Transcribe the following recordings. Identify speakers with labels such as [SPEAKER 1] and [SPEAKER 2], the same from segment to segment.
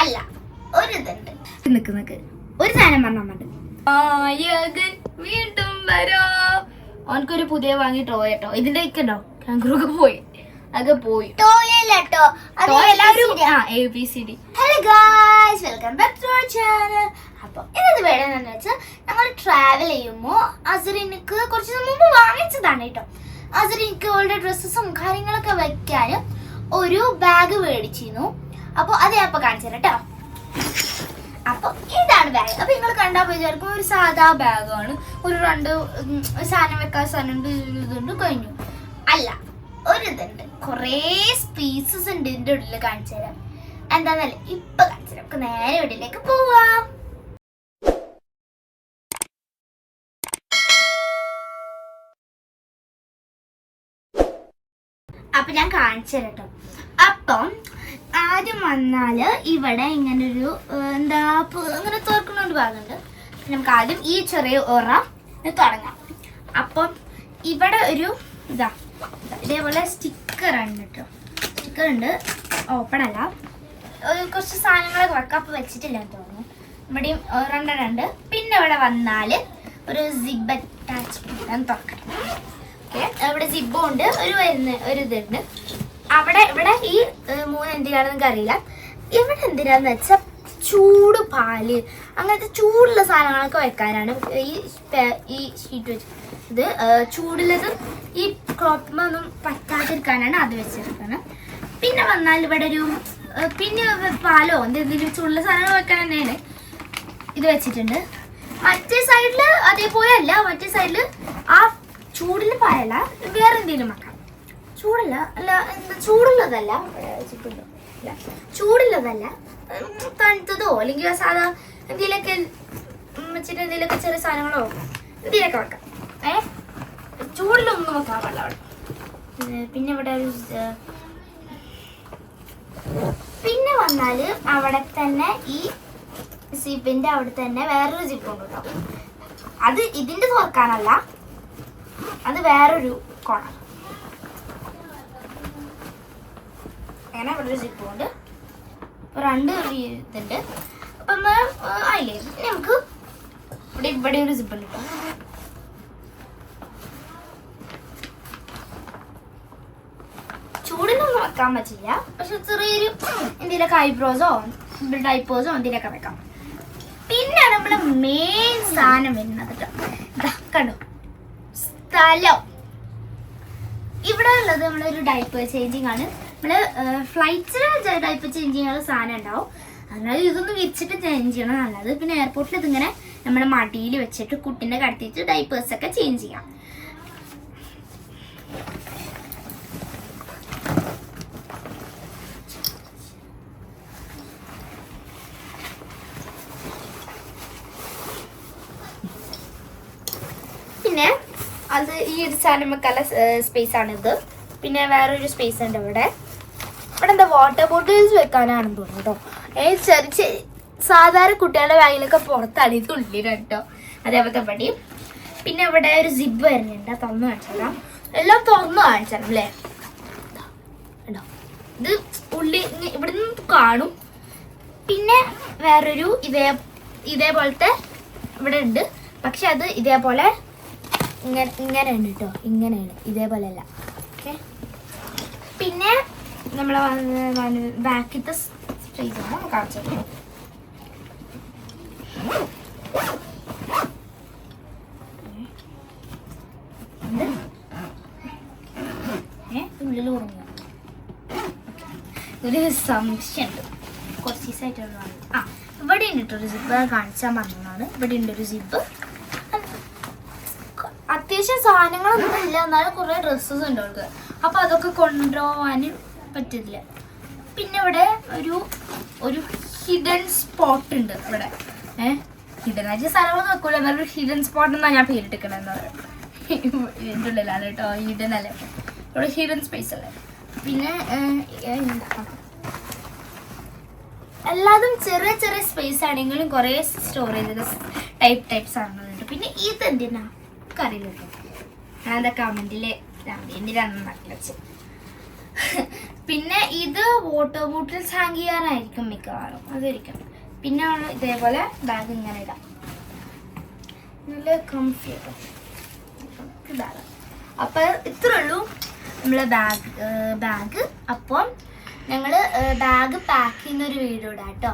[SPEAKER 1] അല്ല ഒരു ഇതുണ്ട്. നിക്ക് നിക്ക്. ഒരു സാധനം പറഞ്ഞാൽ മതി. വീണ്ടും വരോ. അവനക്കൊരു പുതിയ വാങ്ങി ടോയ് കേട്ടോ ഇതിന്റെ ഇക്കണ്ടോ കാങ്കുറു ഒക്കെ പോയി. അതൊക്കെ പോയി.
[SPEAKER 2] ടോയല്ലോ
[SPEAKER 1] ടോയ് എല്ലാവരും ആ. A B C D
[SPEAKER 2] hello guys welcome back to our channel അപ്പോൾ ഇന്നത് വേണമെന്ന് വെച്ചാൽ ഞങ്ങൾ ട്രാവൽ ചെയ്യുമ്പോൾ അസറിനക്ക് കുറച്ച് മുമ്പ് വാങ്ങിച്ചതാണ് കേട്ടോ അസറിനക്ക് അവളുടെ ഡ്രസ്സസും കാര്യങ്ങളൊക്കെ വെക്കാനും ഒരു ബാഗ് മേടിച്ചിരുന്നു. അപ്പോൾ അത് ഞാൻ അപ്പോൾ കാണിച്ചു തരാം കേട്ടോ. അപ്പോൾ ഇതാണ് ബാഗ് അപ്പോൾ നിങ്ങൾ കണ്ടാൽ വിചാരിക്കും ഒരു സാധാ ബാഗാണ് ഒരു രണ്ട് സാധനം വെക്കാൻ സാധനം ഇതുണ്ട് കഴിഞ്ഞു. അല്ല ഒരു ഇതുണ്ട്. കുറേ സ്പീസസ് ഉണ്ട് ഇതിന്റെ ഉള്ളിൽ കാണിച്ചു തരാം. എന്താന്നല്ല ഇപ്പൊ കാണിച്ചു തരാം. നമുക്ക് നേരെ വീട്ടിലേക്ക് പോവാം. അപ്പൊ ഞാൻ കാണിച്ചു തരാം കേട്ടോ. അപ്പം ആദ്യം വന്നാൽ ഇവിടെ ഇങ്ങനെ ഒരു എന്താ ഇങ്ങനെ തുറക്കുന്ന ഒരു ഭാഗമുണ്ട് നമുക്ക് ആദ്യം ഈ ചെറിയ ഉറ തുടങ്ങാം. അപ്പം ഇവിടെ ഒരു ഇതാ ഇതേപോലെ സ്റ്റിക്കർ ഉണ്ട് കേട്ടോ സ്റ്റിക്കർ ഉണ്ട്. ഓപ്പൺ അല്ല. കുറച്ച് സാധനങ്ങളൊക്കെ വെച്ചിട്ടില്ല എന്ന് തോന്നുന്നു. ഇവിടെയും ഒരെണ്ണം ഉണ്ട്. പിന്നെ ഇവിടെ വന്നാൽ ഒരു സിബ് അറ്റാച്ച്മെന്റ് തുറക്കണം ഓക്കെ അവിടെ സിബും ഉണ്ട്. ഒരു വരുന്ന ഒരു ഇതുണ്ട്. അവിടെ ഇവിടെ ഈ മൂന്ന് എന്തിനാണെന്ന് നിങ്ങൾക്ക് അറിയില്ല ഇവിടെ എന്തിനാന്ന് വെച്ചാൽ ചൂട് പാൽ അങ്ങനത്തെ ചൂടുള്ള സാധനങ്ങളൊക്കെ വെക്കാനാണ് ഈ ഈ ഷീറ്റ് വെച്ച്. ഇത് ചൂടുള്ളതും ഈ ക്രോപ്പിമൊന്നും പറ്റാതിരിക്കാനാണ് അത് വെച്ചിരിക്കുന്നത്. പിന്നെ വന്നാൽ ഇവിടെ ഒരു പിന്നെ പാലോ എന്തെങ്കിലും ചൂടുള്ള സാധനങ്ങൾ വെക്കാൻ തന്നെയാണ് ഇത് വെച്ചിട്ടുണ്ട്. മറ്റേ സൈഡിൽ അതേപോലെ അല്ല മറ്റേ സൈഡിൽ ആ ചൂടിൽ പാലല്ല വേറെ എന്തെങ്കിലും വെക്കാം. ചൂടല്ല. അല്ല എന്താ ചൂടുള്ളതല്ല? ചൂടുള്ളതല്ല. തണുത്തതോ? അല്ലെങ്കിൽ സാധാ എന്തെങ്കിലുമൊക്കെ ഉം, വെച്ചിട്ട് എന്തെങ്കിലുമൊക്കെ ചെറിയ സാധനങ്ങളോ എന്തെങ്കിലുമൊക്കെ വെക്കാം. ഏ? ചൂടിലൊന്നും വെക്കാൻ പാടില്ല അവിടെ. പിന്നെ ഇവിടെ ഒരു പിന്നെ വന്നാൽ അവിടെ തന്നെ ഈ സിപ്പിന്റെ അവിടെ തന്നെ വേറൊരു സിപ്പ് ഉണ്ട് കേട്ടോ. അത് ഇതിന്റെ തുറക്കാനല്ല. അത് വേറൊരു കോണ. അങ്ങനെ ഇവിടെ ഒരു സിബ് ഉണ്ട്. അപ്പൊ രണ്ട് ഇതുണ്ട്. അപ്പൊ അതിലേ നമുക്ക് ഇവിടെ ഇവിടെ ഒരു സിബ് ഉണ്ട് കേട്ടോ. ചൂടിനൊന്നും വെക്കാൻ പറ്റില്ല. പക്ഷെ ചെറിയൊരു എന്തെങ്കിലുമൊക്കെ ഐബ്രോസോ ഡൈപ്പോസോ എന്തെങ്കിലുമൊക്കെ വെക്കാം. പിന്നെ നമ്മുടെ മെയിൻ സാധനം വരുന്നത് ട്ടോ. ദാ കണ്ടോ? സ്ഥലം. ഇവിടെ ഉള്ളത് നമ്മളൊരു ഡൈപ്പർ ചേഞ്ചിങ് ആണ്. നമ്മൾ ഫ്ലൈറ്റ്സിൽ ടൈപ്പ് ചേഞ്ച് ചെയ്യാനുള്ള സാധനം ഉണ്ടാവും. അതായത് ഇതൊന്നും വെച്ചിട്ട് ചേഞ്ച് ചെയ്യണം. നല്ലത് പിന്നെ എയർപോർട്ടിൽ ഇതിങ്ങനെ നമ്മുടെ മടിയിൽ വെച്ചിട്ട് കുട്ടീനെ കടത്തിയിട്ട് ഡൈപ്പേഴ്സ് ഒക്കെ ചേഞ്ച് ചെയ്യാം. പിന്നെ അത് ഈ ഒരു സാധനം സ്പേസ് ആണിത്. പിന്നെ വേറൊരു സ്പേസ് ഉണ്ട് ഇവിടെ. ഇവിടെ എന്താ വാട്ടർ ബോട്ടിൽസ് വെക്കാനാണെന്ന് തോന്നുന്നു കേട്ടോ ഏ ചെറിയ സാധാരണ കുട്ടികളുടെ ബാഗിലൊക്കെ പുറത്താണ് ഇത് ഉള്ളിലാണ് കേട്ടോ അതേപോലത്തെ പടി പിന്നെ ഇവിടെ ഒരു സിബ് വരുന്നുണ്ട് അത് തുറന്ന് കാണിച്ചാൽ എല്ലാം തുറന്നു കാണിച്ചാലും അല്ലേ? ഇത് ഉള്ളി ഇവിടെ നിന്ന് കാണും. പിന്നെ വേറൊരു ഇതേ ഇതേപോലത്തെ ഇവിടെ ഉണ്ട്. പക്ഷെ അത് ഇതേപോലെ ഇങ്ങനെ ഇങ്ങനെയാണ് കേട്ടോ ഇങ്ങനെയാണ് ഇതേപോലെ അല്ല ഓക്കെ? പിന്നെ നമ്മൾ ബാക്കിത്തെ സ്ട്രീറ്റാണ് കാണിച്ചത് ഏ? ഉള്ളിൽ ഉറങ്ങുക. ഒരു സംശയമുണ്ട്. കുറച്ച് ദിവസമായിട്ടുള്ളതാണ് ആ ഇവിടെ ഉണ്ട് ഒരു സിബ് കാണിച്ചാൽ പറഞ്ഞതാണ് ഇവിടെ ഉണ്ട് ഒരു സിബ് അത്യാവശ്യം സാധനങ്ങളൊന്നും ഇല്ല. എന്നാലും കുറേ ഡ്രസ്സസ് ഉണ്ട് അവൾക്ക്. അപ്പൊ അതൊക്കെ കൊണ്ടുപോകാൻ പറ്റില്ല പിന്നെ ഇവിടെ ഒരു ഒരു ഹിഡൻ സ്പോട്ട് ഉണ്ട് ഇവിടെ ഏഹ് ഹിഡൻ ആയിട്ട് സ്ഥലങ്ങളൊന്നും വെക്കൂല. എന്നാലും ഹിഡൻ സ്പോട്ട് എന്നാണ് ഞാൻ പേരിട്ടിക്കണെന്ന് ഇതിന്റെ ഉള്ളിലാണ് കേട്ടോ. ഹിഡൻ അല്ലേ? ഇവിടെ ഹിഡൻ സ്പേസ് അല്ലേ? പിന്നെ എല്ലാതും ചെറിയ ചെറിയ സ്പേസ് ആണെങ്കിലും കുറേ സ്റ്റോറേജ് ടൈപ്പ് ടൈപ്പ് സാധനങ്ങളുണ്ട് പിന്നെ ഇത് എന്തിനാ അറിയില്ല ഞാൻ എന്താ കമന്റിലെ എന്തിനാണെന്ന് വെച്ച്. പിന്നെ ഇത് വാട്ടർ ബോട്ടിൽ ഹാങ് ചെയ്യാനായിരിക്കും മിക്കവാറും. അതായിരിക്കും. പിന്നെ ഇതേപോലെ ബാഗ് ഇങ്ങനെ ഇടാം. നല്ല കംഫി ബാഗ് അപ്പം ഇത്രേ ഉള്ളൂ നമ്മളെ ബാഗ് ബാഗ് അപ്പം ഞങ്ങൾ ബാഗ് പാക്ക് ചെയ്യുന്ന ഒരു വീഡിയോ ഇടാം കേട്ടോ.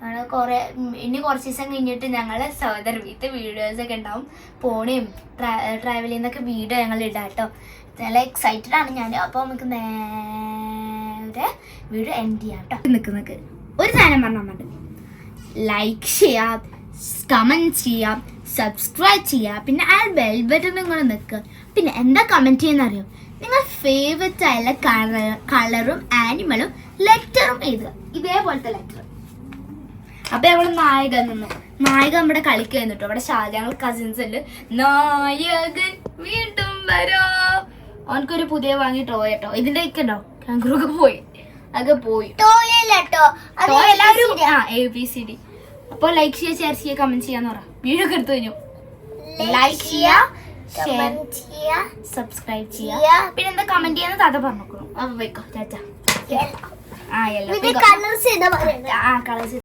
[SPEAKER 2] ഞങ്ങൾ കുറേ ഇനി കുറച്ച് ദിവസം കഴിഞ്ഞിട്ട് ഞങ്ങൾ സഹോദര വീട്ടിൽ വീഡിയോസ് ഒക്കെ ഉണ്ടാവും. പോണേയും ട്രാവൽ ചെയ്യുന്നൊക്കെ വീഡിയോ ഞങ്ങൾ ഇടാം കേട്ടോ. നല്ല എക്സൈറ്റഡ് ആണ് ഞാൻ അപ്പോൾ നമുക്ക് നേരെ വീഡിയോ എൻഡ് ചെയ്യാം കേട്ടോ നിൽക്ക് ഒരു സാധനം പറഞ്ഞാൽ മതി. ലൈക്ക് ചെയ്യാം കമന്റ് ചെയ്യാം സബ്സ്ക്രൈബ് ചെയ്യാം പിന്നെ ആ ബെൽ ബട്ടൺ നിങ്ങൾ നിൽക്കുക പിന്നെ എന്താ കമന്റ് ചെയ്യുന്ന അറിയോ? നിങ്ങൾ ഫേവററ്റ് ആയ കളർ കളറും ആനിമലും ലെറ്ററും എഴുതുക. ഇതേപോലത്തെ ലെറ്റർ അപ്പൊ നമ്മൾ നായക നിന്ന്. നായക നമ്മുടെ കളിക്കാൻ കേട്ടോ അവിടെ ഷാജ കസിൻസ് ഉണ്ട്. നായകൻ വീണ്ടും അവനക്കൊരു പുതിയ വാങ്ങി ടോയ് കേട്ടോ. ഇതിന്റെ ഒക്കെ ഉണ്ടോ? കാങ്കുറൊക്കെ പോയി. അതൊക്കെ പോയി. അപ്പൊ എല്ലാവരും ആ എ ബി സി ഡി അപ്പൊ ലൈക്ക് ചെയ്യുക ഷെയർ ചെയ്യുക കമന്റ് ചെയ്യാന്ന് പറ. വീഡിയോ ഒക്കെ എടുത്തു കഴിഞ്ഞു. ലൈക്ക് ചെയ്യുക ഷെയർ സബ്സ്ക്രൈബ് ചെയ്യുക
[SPEAKER 1] ചെയ്യാ.
[SPEAKER 2] പിന്നെ എന്താ കമന്റ് ചെയ്യാന്ന് താത്ത പറഞ്ഞു അപ്പൊ വെക്കോ ചേച്ചാ ആ എല്ലാം
[SPEAKER 1] കളേഴ്സ്
[SPEAKER 2] ആ കളേഴ്സ്